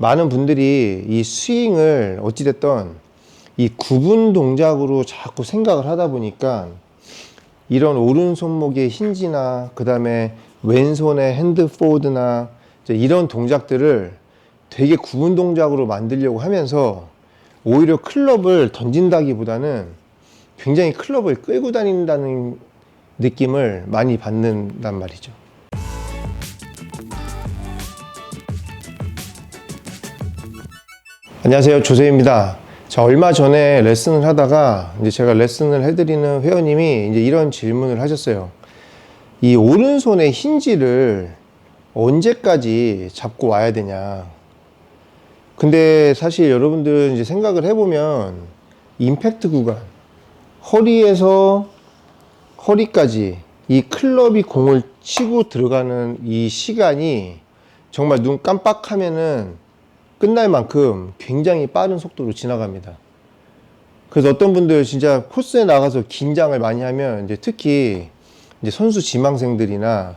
많은 분들이 이 스윙을 어찌됐던 이 구분 동작으로 자꾸 생각을 하다 보니까 이런 오른 손목의 힌지나 그 다음에 왼손의 핸드 포워드나 이런 동작들을 되게 구분 동작으로 만들려고 하면서 오히려 클럽을 던진다기보다는 굉장히 클럽을 끌고 다닌다는 느낌을 많이 받는단 말이죠. 안녕하세요. 조세입니다. 자, 얼마 전에 레슨을 하다가 이제 제가 레슨을 해드리는 회원님이 이제 이런 질문을 하셨어요. 이 오른손의 힌지를 언제까지 잡고 와야 되냐. 근데 사실 여러분들 이제 생각을 해보면 임팩트 구간, 허리에서 허리까지 이 클럽이 공을 치고 들어가는 이 시간이 정말 눈 깜빡하면은 끝날 만큼 굉장히 빠른 속도로 지나갑니다. 그래서 어떤 분들 진짜 코스에 나가서 긴장을 많이 하면 이제 특히 이제 선수 지망생들이나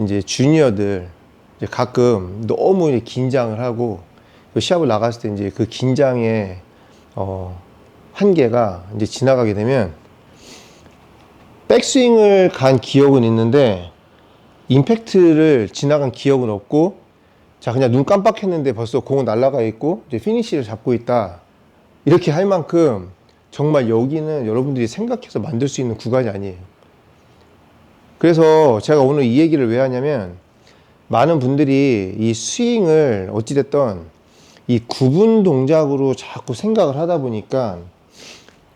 이제 주니어들 이제 가끔 너무 이제 긴장을 하고 그 시합을 나갔을 때 이제 그 긴장의 어 한계가 이제 지나가게 되면 백스윙을 간 기억은 있는데 임팩트를 지나간 기억은 없고 자 그냥 눈 깜빡했는데 벌써 공은 날아가 있고 이제 피니시를 잡고 있다 이렇게 할 만큼 정말 여기는 여러분들이 생각해서 만들 수 있는 구간이 아니에요. 그래서 제가 오늘 이 얘기를 왜 하냐면 많은 분들이 이 스윙을 어찌됐던 이 구분 동작으로 자꾸 생각을 하다 보니까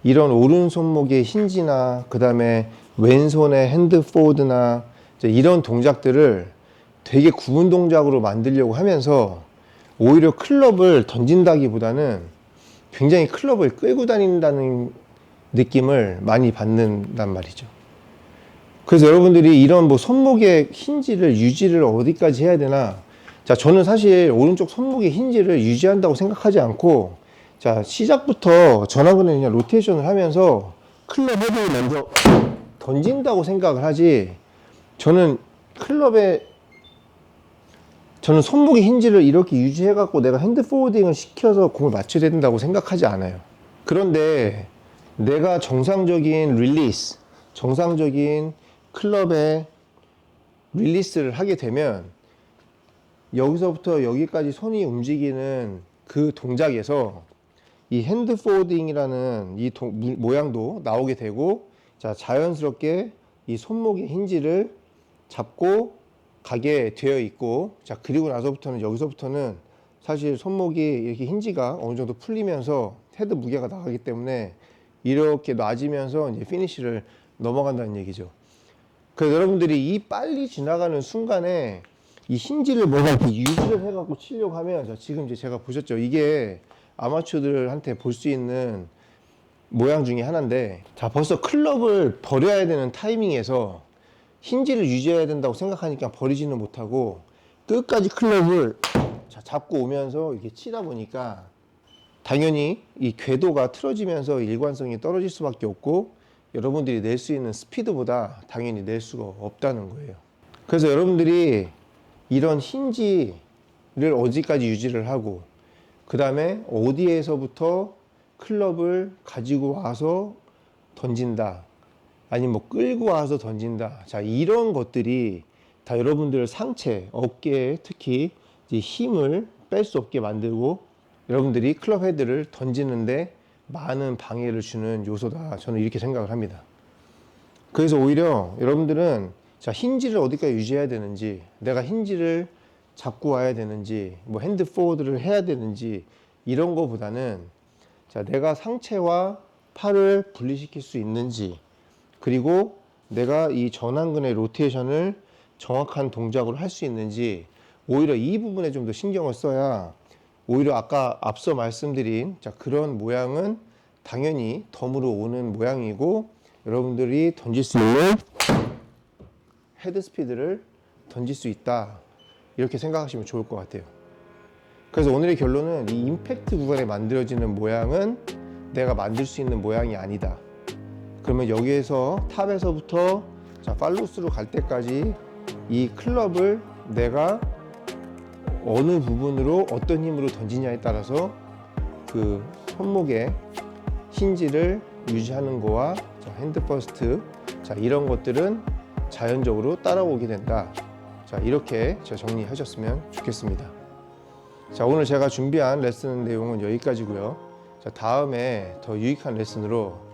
이런 오른 손목의 힌지나 그 다음에 왼손의 핸드 포워드나 이제 이런 동작들을 되게 구분 동작으로 만들려고 하면서 오히려 클럽을 던진다기보다는 굉장히 클럽을 끌고 다닌다는 느낌을 많이 받는단 말이죠. 그래서 여러분들이 이런 뭐 손목의 힌지를 유지를 어디까지 해야 되나? 자, 저는 사실 오른쪽 손목의 힌지를 유지한다고 생각하지 않고 자, 시작부터 전화근을 그냥 로테이션을 하면서 클럽 헤드를 먼저 던진다고 생각을 하지 저는 클럽에 저는 손목의 힌지를 이렇게 유지해갖고 내가 핸드 포워딩을 시켜서 공을 맞춰야 된다고 생각하지 않아요. 그런데 내가 정상적인 릴리스, 정상적인 클럽의 릴리스를 하게 되면 여기서부터 여기까지 손이 움직이는 그 동작에서 이 핸드 포워딩이라는 이 동- 무- 모양도 나오게 되고 자 자연스럽게 이 손목의 힌지를 잡고 가게 되어 있고 자 그리고 나서부터는 여기서부터는 사실 손목이 이렇게 힌지가 어느 정도 풀리면서 헤드 무게가 나가기 때문에 이렇게 놔지면서 이제 피니시를 넘어간다는 얘기죠. 그래서 여러분들이 이 빨리 지나가는 순간에 이 힌지를 뭐가 이렇게 유지를 해갖고 치려고 하면 자 지금 이제 제가 보셨죠 이게 아마추어들한테 볼 수 있는 모양 중에 하나인데 자 벌써 클럽을 버려야 되는 타이밍에서 힌지를 유지해야 된다고 생각하니까 버리지는 못하고 끝까지 클럽을 자, 잡고 오면서 이렇게 치다 보니까 당연히 이 궤도가 틀어지면서 일관성이 떨어질 수밖에 없고 여러분들이 낼 수 있는 스피드보다 당연히 낼 수가 없다는 거예요. 그래서 여러분들이 이런 힌지를 어디까지 유지를 하고 그 다음에 어디에서부터 클럽을 가지고 와서 던진다. 아니면 뭐 끌고 와서 던진다. 자, 이런 것들이 다 여러분들 상체, 어깨에 특히 힘을 뺄 수 없게 만들고 여러분들이 클럽 헤드를 던지는데 많은 방해를 주는 요소다. 저는 이렇게 생각을 합니다. 그래서 오히려 여러분들은 자, 힌지를 어디까지 유지해야 되는지, 내가 힌지를 잡고 와야 되는지, 뭐 핸드 포워드를 해야 되는지 이런 거보다는 자, 내가 상체와 팔을 분리시킬 수 있는지 그리고 내가 이 전완근의 로테이션을 정확한 동작으로 할 수 있는지 오히려 이 부분에 좀 더 신경을 써야 오히려 아까 앞서 말씀드린 자 그런 모양은 당연히 덤으로 오는 모양이고 여러분들이 던질 수 있는 헤드 스피드를 던질 수 있다 이렇게 생각하시면 좋을 것 같아요. 그래서 오늘의 결론은 이 임팩트 구간에 만들어지는 모양은 내가 만들 수 있는 모양이 아니다. 그러면 여기에서 탑에서부터 자 팔로스로 갈 때까지 이 클럽을 내가 어느 부분으로 어떤 힘으로 던지냐에 따라서 그 손목의 힌지를 유지하는 거와 자, 핸드 퍼스트 자 이런 것들은 자연적으로 따라오게 된다. 자 이렇게 저 정리하셨으면 좋겠습니다. 자 오늘 제가 준비한 레슨 내용은 여기까지고요. 자 다음에 더 유익한 레슨으로